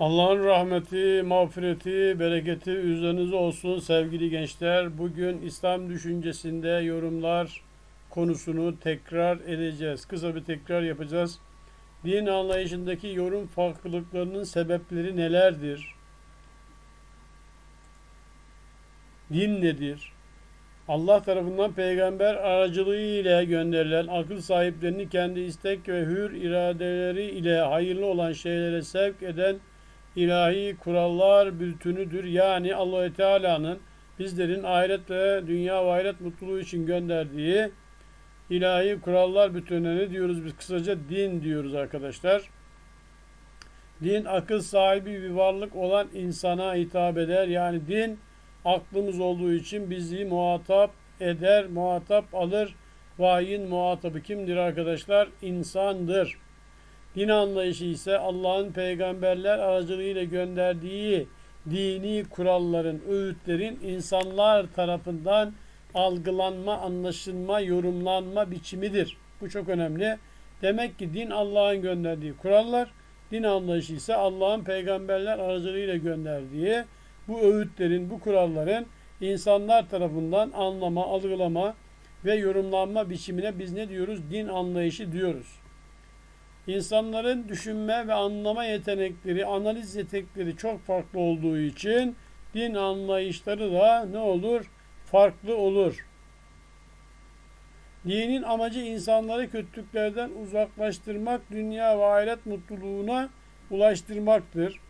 Allah'ın rahmeti, mağfireti, bereketi üzerinize olsun sevgili gençler. Bugün İslam düşüncesinde yorumlar konusunu tekrar edeceğiz. Kısa bir tekrar yapacağız. Din anlayışındaki yorum farklılıklarının sebepleri nelerdir? Din nedir? Allah tarafından peygamber aracılığı ile gönderilen akıl sahiplerini kendi istek ve hür iradeleri ile hayırlı olan şeylere sevk eden ilahi kurallar bütünüdür. Yani Allahü Teala'nın bizlerin ahiret ve dünya ve ahiret mutluluğu için gönderdiği ilahi kurallar bütününe ne diyoruz biz kısaca din diyoruz arkadaşlar. Din akıl sahibi bir varlık olan insana hitap eder. Yani din aklımız olduğu için bizi muhatap eder, muhatap alır. Vahyin muhatabı kimdir arkadaşlar? İnsandır. Din anlayışı ise Allah'ın peygamberler aracılığıyla gönderdiği dini kuralların, öğütlerin insanlar tarafından algılanma, anlaşılma, yorumlanma biçimidir. Bu çok önemli. Demek ki din Allah'ın gönderdiği kurallar, din anlayışı ise Allah'ın peygamberler aracılığıyla gönderdiği bu öğütlerin, bu kuralların insanlar tarafından anlama, algılama ve yorumlanma biçimine biz ne diyoruz? Din anlayışı diyoruz. İnsanların düşünme ve anlama yetenekleri, analiz yetenekleri çok farklı olduğu için din anlayışları da ne olur? Farklı olur. Dinin amacı insanları kötülüklerden uzaklaştırmak, dünya ve ahiret mutluluğuna ulaştırmaktır.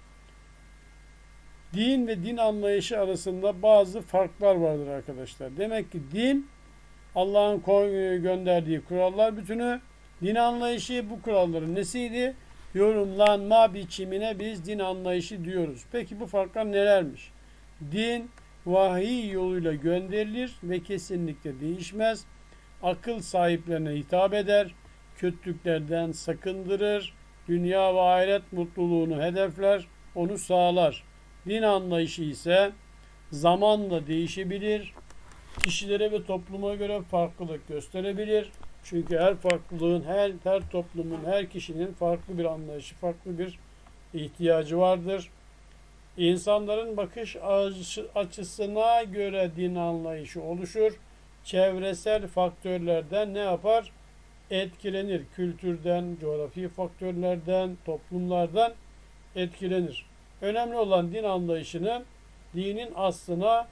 Din ve din anlayışı arasında bazı farklar vardır arkadaşlar. Demek ki din Allah'ın gönderdiği kurallar bütünü, din anlayışı bu kuralların nesiydi? Yorumlanma biçimine biz din anlayışı diyoruz. Peki bu farklar nelermiş? Din vahiy yoluyla gönderilir ve kesinlikle değişmez. Akıl sahiplerine hitap eder, kötülüklerden sakındırır, dünya ve ahiret mutluluğunu hedefler, onu sağlar. Din anlayışı ise zamanla değişebilir, kişilere ve topluma göre farklılık gösterebilir. Çünkü her farklılığın, her, her toplumun, her kişinin farklı bir anlayışı, farklı bir ihtiyacı vardır. İnsanların bakış açısına göre din anlayışı oluşur. Çevresel faktörlerden ne yapar? Etkilenir. Kültürden, coğrafi faktörlerden, toplumlardan etkilenir. Önemli olan din anlayışının dinin aslına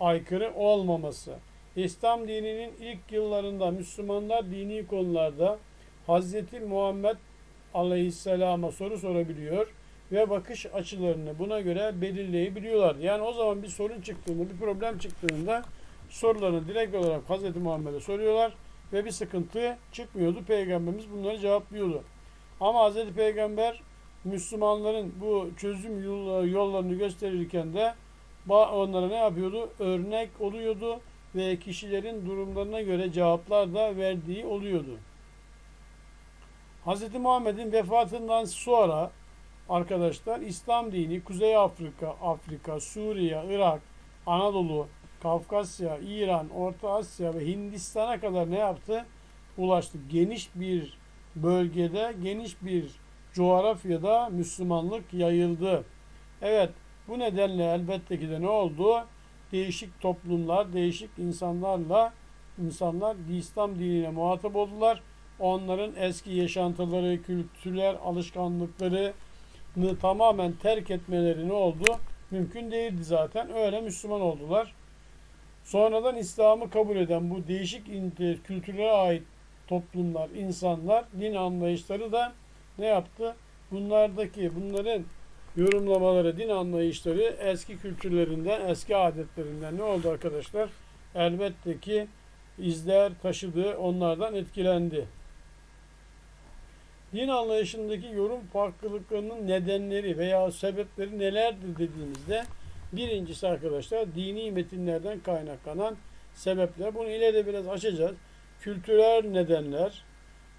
aykırı olmaması. İslam dininin ilk yıllarında Müslümanlar dini konularda Hz. Muhammed Aleyhisselam'a soru sorabiliyor ve bakış açılarını buna göre belirleyebiliyorlar. Yani o zaman bir sorun çıktığında, bir problem çıktığında sorularını direkt olarak Hz. Muhammed'e soruyorlar ve bir sıkıntı çıkmıyordu. Peygamberimiz bunları cevaplıyordu. Ama Hz. Peygamber Müslümanların bu çözüm yollarını gösterirken de onlara ne yapıyordu? Örnek oluyordu ve kişilerin durumlarına göre cevaplar da verdiği oluyordu. Hz. Muhammed'in vefatından sonra arkadaşlar İslam dini Kuzey Afrika, Afrika, Suriye, Irak, Anadolu, Kafkasya, İran, Orta Asya ve Hindistan'a kadar ne yaptı? Ulaştı. Geniş bir bölgede, geniş bir coğrafyada Müslümanlık yayıldı. Evet, bu nedenle elbette ki de ne oldu? Değişik toplumlar, değişik insanlarla insanlar İslam dinine muhatap oldular. Onların eski yaşantıları, kültürler, alışkanlıklarını tamamen terk etmeleri ne oldu? Mümkün değildi zaten. Öyle Müslüman oldular. Sonradan İslam'ı kabul eden bu değişik kültüre ait toplumlar, insanlar, din anlayışları da ne yaptı? Bunlardaki bunların yorumlamaları, din anlayışları eski kültürlerinden, eski adetlerinden ne oldu arkadaşlar? Elbette ki izler taşıdı, onlardan etkilendi. Din anlayışındaki yorum farklılıklarının nedenleri veya sebepleri nelerdir dediğimizde birincisi arkadaşlar dini metinlerden kaynaklanan sebepler. Bunu ileride biraz açacağız. Kültürel nedenler,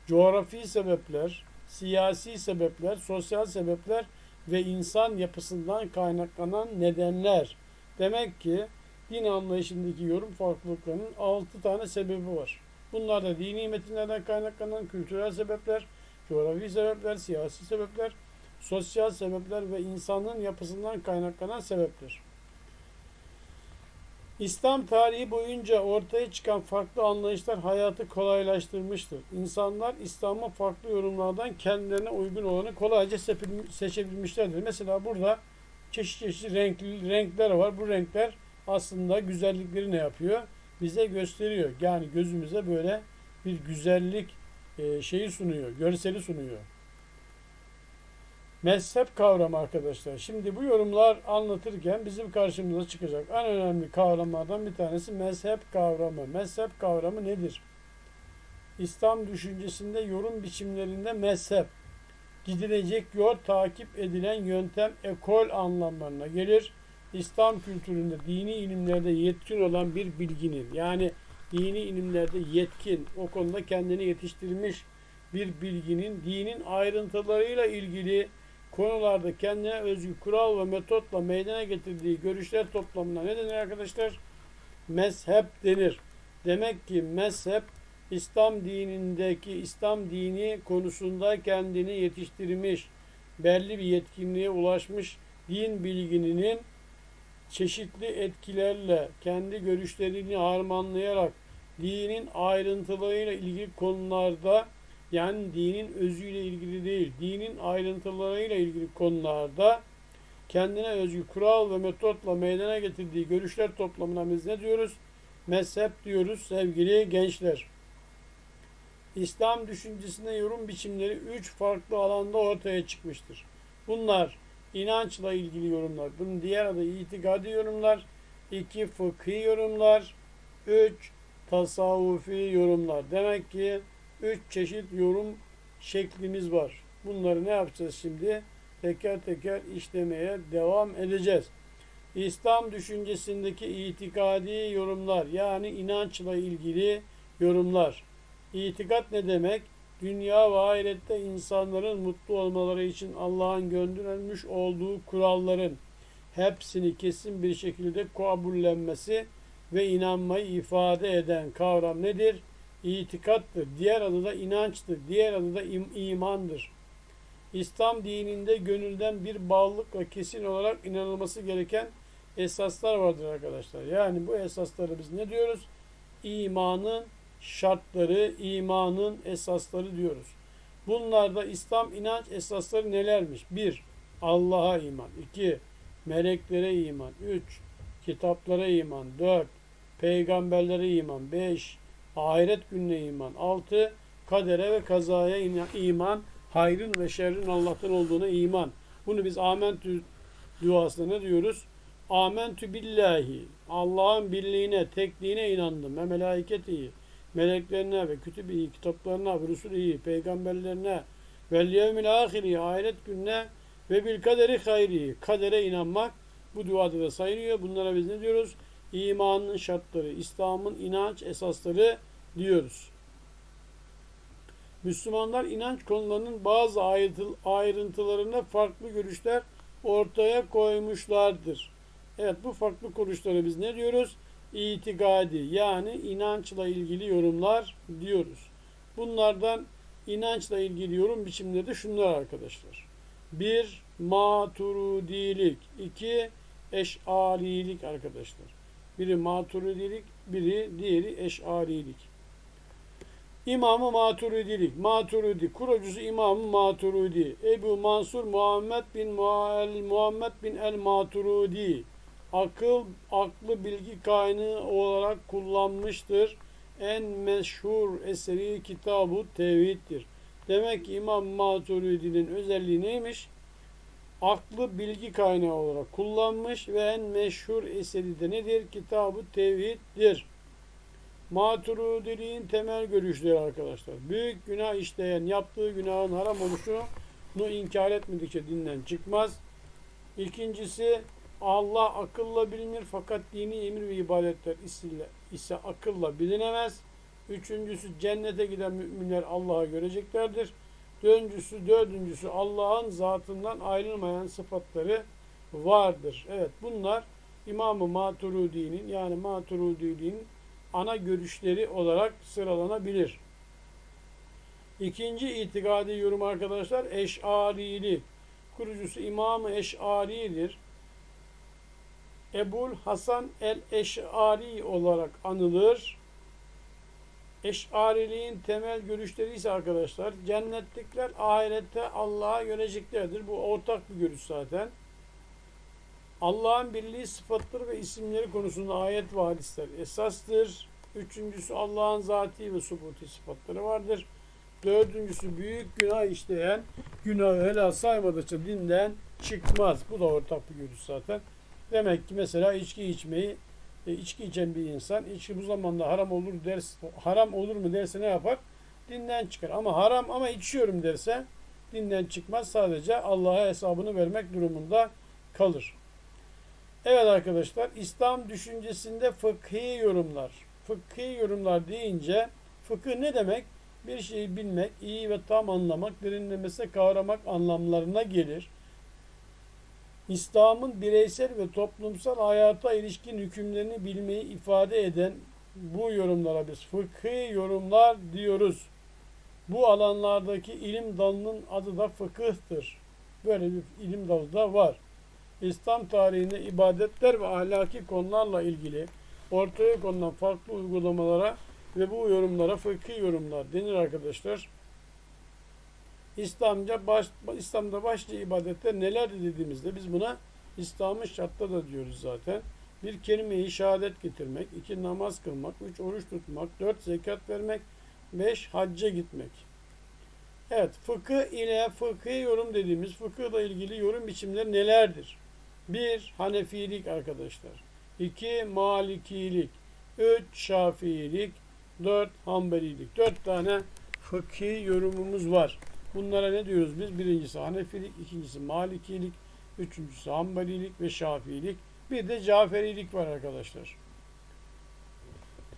coğrafi sebepler, siyasi sebepler, sosyal sebepler ve insan yapısından kaynaklanan nedenler. Demek ki din anlayışındaki yorum farklılıklarının 6 tane sebebi var. Bunlar da dini metinlerden kaynaklanan kültürel sebepler, coğrafi sebepler, siyasi sebepler, sosyal sebepler ve insanın yapısından kaynaklanan sebeptir. İslam tarihi boyunca ortaya çıkan farklı anlayışlar hayatı kolaylaştırmıştır. İnsanlar İslam'ın farklı yorumlardan kendilerine uygun olanı kolayca seçebilmişlerdir. Mesela burada çeşit çeşit renkli, renkler var. Bu renkler aslında güzellikleri ne yapıyor? Bize gösteriyor. Yani gözümüze böyle bir güzellik e, şeyi sunuyor, görseli sunuyor. Mezhep kavramı arkadaşlar. Şimdi bu yorumlar anlatırken bizim karşımıza çıkacak en önemli kavramlardan bir tanesi mezhep kavramı. Mezhep kavramı nedir? İslam düşüncesinde yorum biçimlerinde mezhep, gidilecek yol, takip edilen yöntem, ekol anlamlarına gelir. İslam kültüründe dini ilimlerde yetkin olan bir bilginin yani dini ilimlerde yetkin, o konuda kendini yetiştirmiş bir bilginin dinin ayrıntılarıyla ilgili konularda kendine özgü kural ve metotla meydana getirdiği görüşler toplamına ne denir arkadaşlar? Mezhep denir. Demek ki mezhep İslam dinindeki İslam dini konusunda kendini yetiştirmiş, belli bir yetkinliğe ulaşmış din bilgininin çeşitli etkilerle kendi görüşlerini harmanlayarak dinin ayrıntılarıyla ilgili konularda yani dinin özüyle ilgili değil, dinin ayrıntılarıyla ilgili konularda kendine özgü kural ve metotla meydana getirdiği görüşler toplamına biz ne diyoruz? Mezhep diyoruz sevgili gençler. İslam düşüncesinde yorum biçimleri üç farklı alanda ortaya çıkmıştır. Bunlar inançla ilgili yorumlar, bunun diğer adı itikadi yorumlar, iki fıkhi yorumlar, üç tasavvufi yorumlar. Demek ki üç çeşit yorum şeklimiz var. Bunları ne yapacağız şimdi? Teker teker işlemeye devam edeceğiz. İslam düşüncesindeki itikadi yorumlar yani inançla ilgili yorumlar. İtikat ne demek? Dünya ve ahirette insanların mutlu olmaları için Allah'ın gönderilmiş olduğu kuralların hepsini kesin bir şekilde kabullenmesi ve inanmayı ifade eden kavram nedir? İtikattır. Diğer adı da inançtır. Diğer adı da im- imandır. İslam dininde gönülden bir bağlılıkla kesin olarak inanılması gereken esaslar vardır arkadaşlar. Yani bu esasları biz ne diyoruz? İmanın şartları, imanın esasları diyoruz. Bunlarda İslam inanç esasları nelermiş? 1. Allah'a iman. 2. Meleklere iman. 3. Kitaplara iman. 4. Peygamberlere iman. 5 ahiret gününe iman. 6. Kadere ve kazaya iman. Hayrın ve şerrin Allah'tan olduğuna iman. Bunu biz amentü duasında ne diyoruz? Amentü billahi. Allah'ın birliğine, tekliğine inandım. Ve melaiketi, meleklerine ve kütübi, kitaplarına ve rusulihi, peygamberlerine ve yevmil ahiri, ahiret gününe ve bil kaderi hayri. Kadere inanmak bu duada da sayılıyor. Bunlara biz ne diyoruz? İmanın şartları, İslam'ın inanç esasları diyoruz. Müslümanlar inanç konularının bazı ayrıntılarında farklı görüşler ortaya koymuşlardır. Evet bu farklı görüşlere biz ne diyoruz? İtikadi yani inançla ilgili yorumlar diyoruz. Bunlardan inançla ilgili yorum biçimleri de şunlar arkadaşlar. Bir Maturudilik. iki Eş'arilik arkadaşlar. Biri Maturidilik, biri diğeri Eş'arilik. İmamı Maturidilik. Maturidi. Kurucusu İmamı Maturidi. Ebu Mansur Muhammed bin Mual Muhammed bin El Maturidi. Akıl, aklı bilgi kaynağı olarak kullanmıştır. En meşhur eseri kitabı tevhiddir. Demek ki İmam Maturidi'nin özelliği neymiş? Aklı bilgi kaynağı olarak kullanmış ve en meşhur eseri de nedir? Kitabı tevhiddir. Maturidiliğin temel görüşleri arkadaşlar. Büyük günah işleyen yaptığı günahın haram oluşunu inkar etmedikçe dinden çıkmaz. İkincisi Allah akılla bilinir fakat dini emir ve ibadetler ise, akılla bilinemez. Üçüncüsü cennete giden müminler Allah'a göreceklerdir. Dördüncüsü, dördüncüsü Allah'ın zatından ayrılmayan sıfatları vardır. Evet bunlar İmam-ı Maturidi'nin yani Maturidi'nin ana görüşleri olarak sıralanabilir. İkinci itikadi yorum arkadaşlar eşarili. kurucusu İmam-ı Eş'ari'dir. Ebul Hasan el-Eş'ari olarak anılır. Eş'ariliğin temel görüşleri ise arkadaşlar cennetlikler ahirette Allah'a göreceklerdir. Bu ortak bir görüş zaten. Allah'ın birliği sıfatları ve isimleri konusunda ayet ve hadisler esastır. Üçüncüsü Allah'ın zati ve subuti sıfatları vardır. Dördüncüsü büyük günah işleyen günahı helal saymadıkça dinden çıkmaz. Bu da ortak bir görüş zaten. Demek ki mesela içki içmeyi e, içki içen bir insan içki bu zamanda haram olur ders haram olur mu derse ne yapar? Dinden çıkar. Ama haram ama içiyorum derse dinden çıkmaz. Sadece Allah'a hesabını vermek durumunda kalır. Evet arkadaşlar İslam düşüncesinde fıkhi yorumlar. Fıkhi yorumlar deyince fıkıh ne demek? Bir şeyi bilmek, iyi ve tam anlamak, derinlemesine kavramak anlamlarına gelir. İslam'ın bireysel ve toplumsal hayata ilişkin hükümlerini bilmeyi ifade eden bu yorumlara biz fıkhi yorumlar diyoruz. Bu alanlardaki ilim dalının adı da fıkıhtır. Böyle bir ilim dalı da var. İslam tarihinde ibadetler ve ahlaki konularla ilgili ortaya konulan farklı uygulamalara ve bu yorumlara fıkhi yorumlar denir arkadaşlar. İslamca baş, İslam'da başlı ibadetler nelerdir dediğimizde biz buna İslam'ın şartta da diyoruz zaten. Bir kelime-i şehadet getirmek, iki namaz kılmak, üç oruç tutmak, dört zekat vermek, beş hacca gitmek. Evet, fıkıh ile fıkhi yorum dediğimiz fıkıhla ilgili yorum biçimleri nelerdir? Bir, Hanefilik arkadaşlar. İki, Malikilik. Üç, Şafiilik. Dört, Hanbelilik. Dört tane fıkhi yorumumuz var. Bunlara ne diyoruz biz? Birincisi Hanefilik, ikincisi Malikilik, üçüncüsü Hanbelilik ve Şafiilik. Bir de Caferilik var arkadaşlar.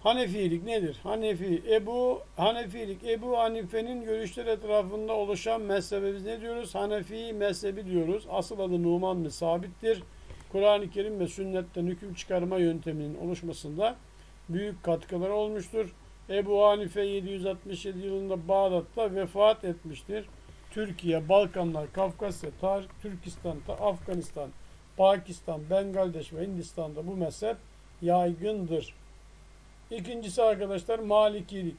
Hanefilik nedir? Hanefi, Ebu Hanefilik, Ebu Hanife'nin görüşleri etrafında oluşan mezhebe biz ne diyoruz? Hanefi mezhebi diyoruz. Asıl adı Numan ve sabittir. Kur'an-ı Kerim ve sünnetten hüküm çıkarma yönteminin oluşmasında büyük katkıları olmuştur. Ebu Hanife 767 yılında Bağdat'ta vefat etmiştir. Türkiye, Balkanlar, Kafkasya, Tar Türkistan, Afganistan, Pakistan, Bengaldeş ve Hindistan'da bu mezhep yaygındır. İkincisi arkadaşlar Malikilik.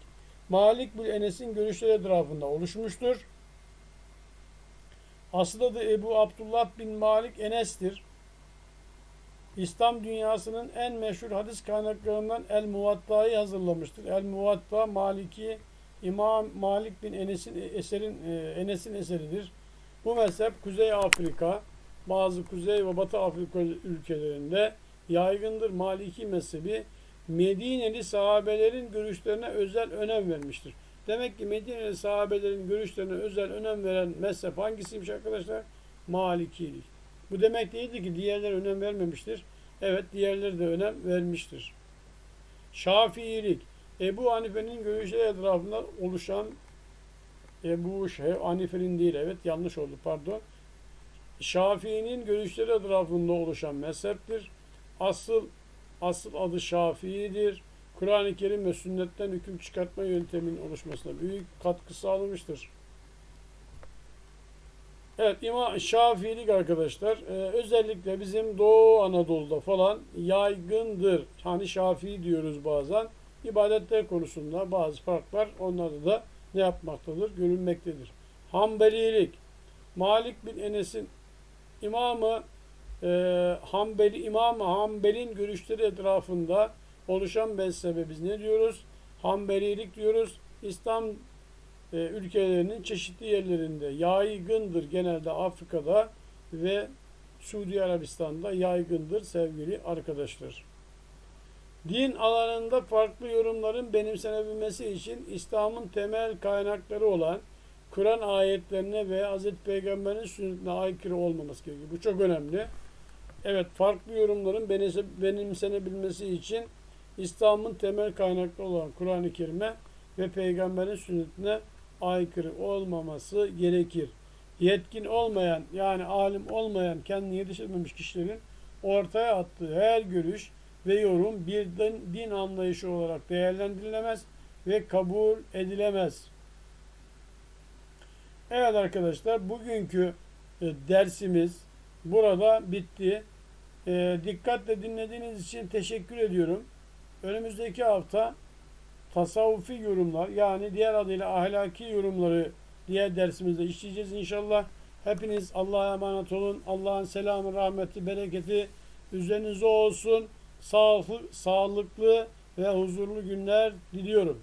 Malik bir Enes'in görüşleri etrafında oluşmuştur. Asıl adı Ebu Abdullah bin Malik Enes'tir. İslam dünyasının en meşhur hadis kaynaklarından El Muvatta'yı hazırlamıştır. El Muvatta Maliki İmam Malik bin Enes'in eserin e, Enes'in eseridir. Bu mezhep Kuzey Afrika, bazı Kuzey ve Batı Afrika ülkelerinde yaygındır. Maliki mezhebi Medineli sahabelerin görüşlerine özel önem vermiştir. Demek ki Medineli sahabelerin görüşlerine özel önem veren mezhep hangisiymiş arkadaşlar? Malikilik. Bu demek değildi ki diğerleri önem vermemiştir. Evet diğerleri de önem vermiştir. Şafiilik. Ebu Hanife'nin görüşleri etrafında oluşan Ebu Hanife'nin değil evet yanlış oldu pardon. Şafii'nin görüşleri etrafında oluşan mezheptir. Asıl asıl adı Şafii'dir. Kur'an-ı Kerim ve sünnetten hüküm çıkartma yönteminin oluşmasına büyük katkı sağlamıştır. Evet İmam Şafiilik arkadaşlar e, özellikle bizim Doğu Anadolu'da falan yaygındır. Hani Şafii diyoruz bazen. İbadetler konusunda bazı farklar onlarda da ne yapmaktadır? Görünmektedir. Hanbelilik Malik bin Enes'in imamı e, Hanbeli İmamı Hanbel'in görüşleri etrafında oluşan mezhebe biz ne diyoruz? Hanbelilik diyoruz. İslam e, ülkelerinin çeşitli yerlerinde yaygındır. Genelde Afrika'da ve Suudi Arabistan'da yaygındır sevgili arkadaşlar. Din alanında farklı yorumların benimsenebilmesi için İslam'ın temel kaynakları olan Kur'an ayetlerine ve Hz. Peygamber'in sünnetine aykırı olmaması gerekiyor. Bu çok önemli. Evet farklı yorumların benimsenebilmesi için İslam'ın temel kaynakları olan Kur'an-ı Kerim'e ve Peygamber'in sünnetine aykırı olmaması gerekir. Yetkin olmayan yani alim olmayan kendini yetiştirmemiş kişilerin ortaya attığı her görüş ve yorum bir din, din anlayışı olarak değerlendirilemez ve kabul edilemez. Evet arkadaşlar bugünkü e, dersimiz burada bitti. E, dikkatle dinlediğiniz için teşekkür ediyorum. Önümüzdeki hafta tasavvufi yorumlar yani diğer adıyla ahlaki yorumları diğer dersimizde işleyeceğiz inşallah. Hepiniz Allah'a emanet olun. Allah'ın selamı, rahmeti, bereketi üzerinize olsun. Sağlıklı, sağlıklı ve huzurlu günler diliyorum.